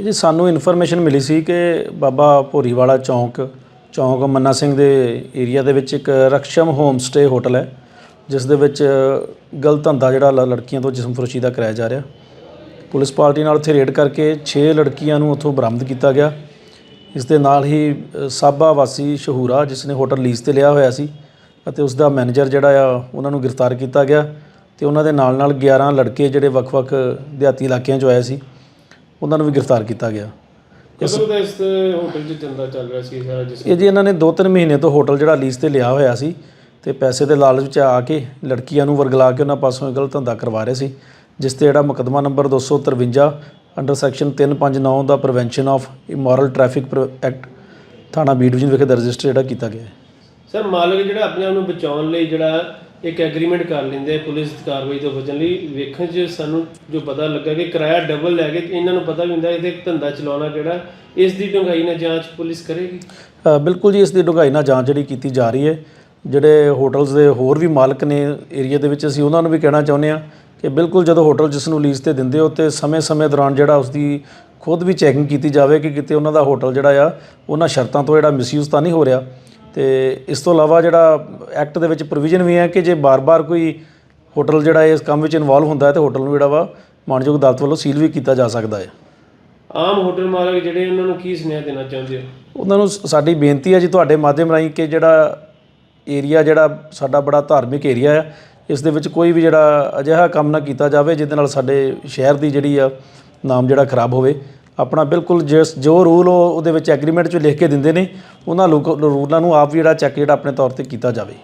ਇਹ ਜੀ ਸਾਨੂੰ ਇਨਫੋਰਮੇਸ਼ਨ ਮਿਲੀ ਸੀ ਕਿ ਬਾਬਾ ਭੋਰੀਵਾਲਾ ਚੌਂਕ ਚੌਂਕ ਮੰਨਾ ਸਿੰਘ ਦੇ ਏਰੀਆ ਦੇ ਵਿੱਚ ਇੱਕ ਰਕਸ਼ਮ ਹੋਮ ਸਟੇ ਹੋਟਲ ਹੈ, ਜਿਸ ਦੇ ਵਿੱਚ ਗਲਤ ਧੰਦਾ ਜਿਹੜਾ ਲ- ਲੜਕੀਆਂ ਤੋਂ ਜਿਸਮ ਫਰੋਸ਼ੀ ਦਾ ਕਰਾਇਆ ਜਾ ਰਿਹਾ। ਪੁਲਿਸ ਪਾਰਟੀ ਨਾਲ ਉੱਥੇ ਰੇਡ ਕਰਕੇ 6 ਲੜਕੀਆਂ ਨੂੰ ਉੱਥੋਂ ਬਰਾਮਦ ਕੀਤਾ ਗਿਆ। ਇਸ ਦੇ ਨਾਲ ਹੀ ਸਾਬਾ ਵਾਸੀ ਸ਼ਹੂਰਾ, ਜਿਸ ਨੇ ਹੋਟਲ ਲੀਜ਼ ਤੇ ਲਿਆ ਹੋਇਆ ਸੀ, ਅਤੇ ਉਸ ਦਾ ਮੈਨੇਜਰ ਜਿਹੜਾ ਆ, ਉਹਨਾਂ ਨੂੰ ਗ੍ਰਿਫਤਾਰ ਕੀਤਾ ਗਿਆ, ਤੇ ਉਹਨਾਂ ਦੇ ਨਾਲ ਨਾਲ 11 ਲੜਕੇ ਜਿਹੜੇ ਵੱਖ-ਵੱਖ ਦਿਹਾਤੀ ਇਲਾਕਿਆਂ 'ਚੋਂ ਆਏ ਸੀ। ਉਹਨਾਂ ਨੂੰ ਵੀ ਗ੍ਰਿਫਤਾਰ ਕੀਤਾ ਗਿਆ। ਕਦੋਂ ਦਾ ਇਸ ਹੋਟਲ 'ਚ ਚੰਦਾ ਚੱਲ ਰਿਹਾ ਸੀ ਸਾਰਾ ਜਿਸ ਇਹ ਜੀ ਇਹਨਾਂ ਨੇ 2-3 ਮਹੀਨੇ ਤੋਂ ਹੋਟਲ ਜਿਹੜਾ ਲੀਜ਼ ਤੇ ਲਿਆ ਹੋਇਆ ਸੀ ਤੇ ਪੈਸੇ ਦੇ ਲਾਲਚ ਵਿੱਚ ਆ ਕੇ ਲੜਕੀਆਂ ਨੂੰ ਵਰਗਲਾ ਕੇ ਉਹਨਾਂ ਪਾਸੋਂ ਇਹ ਗਲਤ ਧੰਦਾ ਕਰਵਾ ਰਹੇ ਸੀ ਜਿਸ ਤੇ ਜਿਹੜਾ ਮੁਕੱਦਮਾ number 253 under section 359 the prevention of immoral traffic act ਥਾਣਾ ਬੀ ਡਿਵੀਜ਼ਨ ਵਿਖੇ ਰਜਿਸਟਰ ਜਿਹੜਾ ਕੀਤਾ ਗਿਆ ਹੈ। ਸਰ ਮਾਲਕ ਜਿਹੜਾ ਆਪਣੇ ਆਪ ਨੂੰ ਬਚਾਉਣ ਲਈ ਜਿਹੜਾ ਇੱਕ ਐਗਰੀਮੈਂਟ ਕਰ ਲੈਂਦੇ ਆ ਪੁਲਿਸ ਕਾਰਵਾਈ ਤੋਂ ਬਚਣ ਲਈ। ਵੇਖਣ 'ਚ ਸਾਨੂੰ ਜੋ ਪਤਾ ਲੱਗਾ ਕਿ ਕਿਰਾਇਆ ਡਬਲ ਲੈ ਕੇ ਇਹਨਾਂ ਨੂੰ ਪਤਾ ਵੀ ਹੁੰਦਾ ਇਹਦੇ ਧੰਦਾ ਚਲਾਉਣਾ ਜਿਹੜਾ ਇਸ ਦੀ ਡੂੰਘਾਈ ਨਾਲ ਜਾਂਚ ਪੁਲਿਸ ਕਰੇਗੀ। ਅ, ਬਿਲਕੁਲ ਜੀ ਇਸ ਦੀ ਡੂੰਘਾਈ ਨਾਲ ਜਾਂਚ ਜਿਹੜੀ ਕੀਤੀ ਜਾ ਰਹੀ ਹੈ। ਜਿਹੜੇ ਹੋਟਲਸ ਦੇ ਹੋਰ ਵੀ ਮਾਲਕ ਨੇ ਏਰੀਆ ਦੇ ਵਿੱਚ ਅਸੀਂ ਉਹਨਾਂ ਨੂੰ ਵੀ ਕਹਿਣਾ ਚਾਹੁੰਦੇ ਹਾਂ ਕਿ ਬਿਲਕੁਲ ਜਦੋਂ ਹੋਟਲ ਜਿਸ ਨੂੰ ਲੀਜ਼ ਤੇ ਦਿੰਦੇ ਹੋ ਤੇ ਸਮੇਂ-ਸਮੇਂ ਦੌਰਾਨ ਜਿਹੜਾ ਉਸ ਦੀ ਖੁਦ ਵੀ ਚੈਕਿੰਗ ਕੀਤੀ ਜਾਵੇ ਕਿ ਕਿਤੇ ਉਹਨਾਂ ਦਾ ਹੋਟਲ ਜਿਹੜਾ ਆ ਉਹਨਾਂ ਸ਼ਰਤਾਂ ਤੋਂ ਜਿਹੜਾ ਮਿਸਯੂਜ਼ ਤਾਂ ਨਹੀਂ ਹੋ ਰਿਹਾ। ਤੇ ਇਸ ਤੋਂ ਇਲਾਵਾ ਜਿਹੜਾ ਐਕਟ ਦੇ ਵਿੱਚ ਪ੍ਰੋਵੀਜ਼ਨ ਵੀ ਹੈ ਕਿ ਜੇ ਬਾਰ-ਬਾਰ ਕੋਈ ਹੋਟਲ ਜਿਹੜਾ ਇਸ ਕੰਮ ਵਿੱਚ ਇਨਵੋਲਵ ਹੁੰਦਾ ਹੈ ਤੇ ਹੋਟਲ ਨੂੰ ਜਿਹੜਾ ਵਾ ਮਾਨਯੋਗ ਅਦਾਲਤ ਵੱਲੋਂ ਸੀਲ ਵੀ ਕੀਤਾ ਜਾ ਸਕਦਾ ਹੈ। ਆਮ ਹੋਟਲ ਮਾਲਕ ਜਿਹੜੇ ਉਹਨਾਂ ਨੂੰ ਕੀ ਸੁਨੇਹਾ ਦੇਣਾ ਚਾਹੁੰਦੇ ਹੋ ਉਹਨਾਂ ਨੂੰ ਸਾਡੀ ਬੇਨਤੀ ਹੈ ਜੀ ਤੁਹਾਡੇ ਮਾਧਿਅਮ ਰਾਹੀਂ ਕਿ ਜਿਹੜਾ ਏਰੀਆ ਜਿਹੜਾ ਸਾਡਾ ਬੜਾ ਧਾਰਮਿਕ ਏਰੀਆ ਹੈ ਇਸ ਦੇ ਵਿੱਚ ਕੋਈ ਵੀ ਜਿਹੜਾ ਅਜਿਹਾ ਕੰਮ ਨਾ ਕੀਤਾ ਜਾਵੇ ਜਿਹਦੇ ਨਾਲ ਸਾਡੇ ਸ਼ਹਿਰ ਦੀ ਜਿਹੜੀ ਆ ਨਾਮ ਜਿਹੜਾ ਖਰਾਬ ਹੋਵੇ। ਆਪਣਾ ਬਿਲਕੁਲ ਜਿਸ ਜੋ ਰੂਲ ਉਹ ਉਹਦੇ ਵਿੱਚ ਐਗਰੀਮੈਂਟ 'ਚ ਲਿਖ ਕੇ ਦਿੰਦੇ ਨੇ, ਉਹਨਾਂ ਲੋਕ ਰੂਲਾਂ ਨੂੰ ਆਪ ਵੀ ਜਿਹੜਾ ਚੈੱਕ ਜਿਹੜਾ ਆਪਣੇ ਤੌਰ ਤੇ ਕੀਤਾ ਜਾਵੇ।